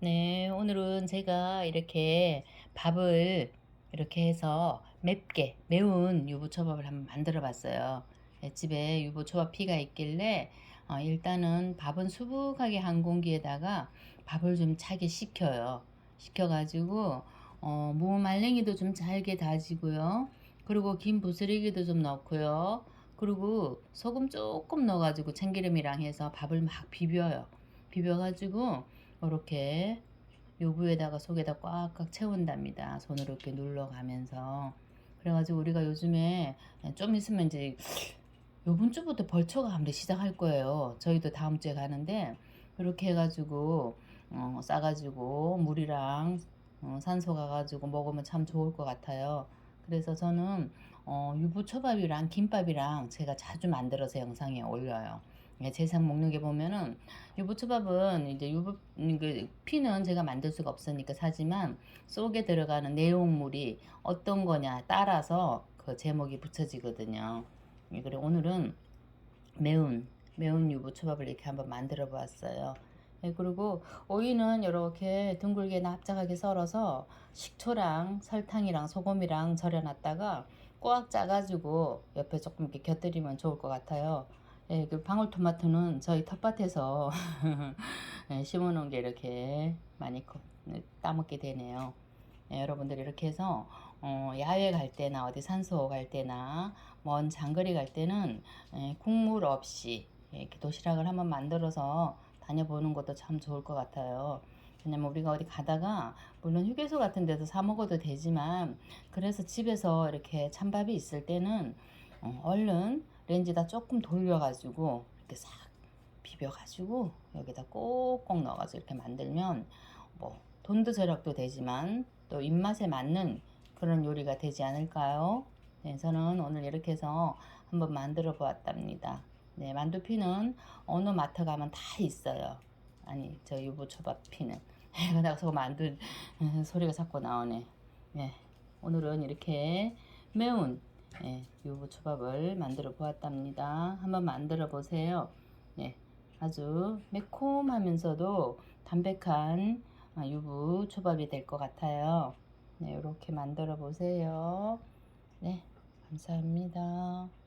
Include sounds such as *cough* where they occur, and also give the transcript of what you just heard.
네, 오늘은 제가 이렇게 밥을 이렇게 해서 맵게 매운 유부초밥을 한번 만들어 봤어요. 네, 집에 유부초밥 피가 있길래 어, 일단은 밥은 수북하게 한 공기에다가 밥을 좀 차게 식혀요. 식혀가지고 어, 무 말랭이도 좀 잘게 다지고요. 그리고 긴 부스러기도 좀 넣고요. 그리고 소금 조금 넣어가지고 참기름이랑 해서 밥을 막 비벼요. 비벼가지고 이렇게 요부에다가 속에다 꽉꽉 채운답니다. 손으로 이렇게 눌러가면서. 그래가지고 우리가 요즘에 좀 있으면 이제 요번 주부터 벌초가 아무래 시작할 거예요. 저희도 다음 주에 가는데 이렇게 해가지고 어, 싸가지고 물이랑 어, 산소 가가지고 먹으면 참 좋을 것 같아요. 그래서 저는 어, 유부초밥이랑 김밥이랑 제가 자주 만들어서 영상에 올려요. 예, 제상 먹는 게 보면은 유부초밥은 이제 유부 그 피는 제가 만들 수가 없으니까 사지만 속에 들어가는 내용물이 어떤 거냐 따라서 그 제목이 붙여지거든요. 예, 그래 오늘은 매운 매운 유부초밥을 이렇게 한번 만들어 보았어요. 예, 그리고 오이는 이렇게 둥글게 납작하게 썰어서 식초랑 설탕이랑 소금이랑 절여놨다가 꽉 짜가지고 옆에 조금 이렇게 곁들이면 좋을 것 같아요. 예, 그 방울토마토는 저희 텃밭에서 *laughs* 예, 심어놓은 게 이렇게 많이 커- 네, 따먹게 되네요. 예, 여러분들 이렇게 해서 어, 야외 갈 때나 어디 산소 갈 때나 먼 장거리 갈 때는 예, 국물 없이 예, 이렇게 도시락을 한번 만들어서 다녀보는 것도 참 좋을 것 같아요. 왜냐면 우리가 어디 가다가 물론 휴게소 같은 데서 사 먹어도 되지만 그래서 집에서 이렇게 찬밥이 있을 때는 어, 얼른 렌지다 조금 돌려가지고 이렇게 싹 비벼가지고 여기다 꼭꼭 넣어가지고 이렇게 만들면 뭐 돈도 절약도 되지만 또 입맛에 맞는 그런 요리가 되지 않을까요? 네, 저는 오늘 이렇게 해서 한번 만들어 보았답니다. 네, 만두피는 어느 마트 가면 다 있어요. 아니, 저 유부초밥 피는. *laughs* 내가 만두 음, *laughs* 소리가 자꾸 나오네. 네, 오늘은 이렇게 매운 예, 유부초밥을 만들어 보았답니다. 한번 만들어 보세요. 예, 아주 매콤하면서도 담백한 아, 유부 초밥이 될 것 같아요. 네, 이렇게 만들어 보세요. 네, 감사합니다.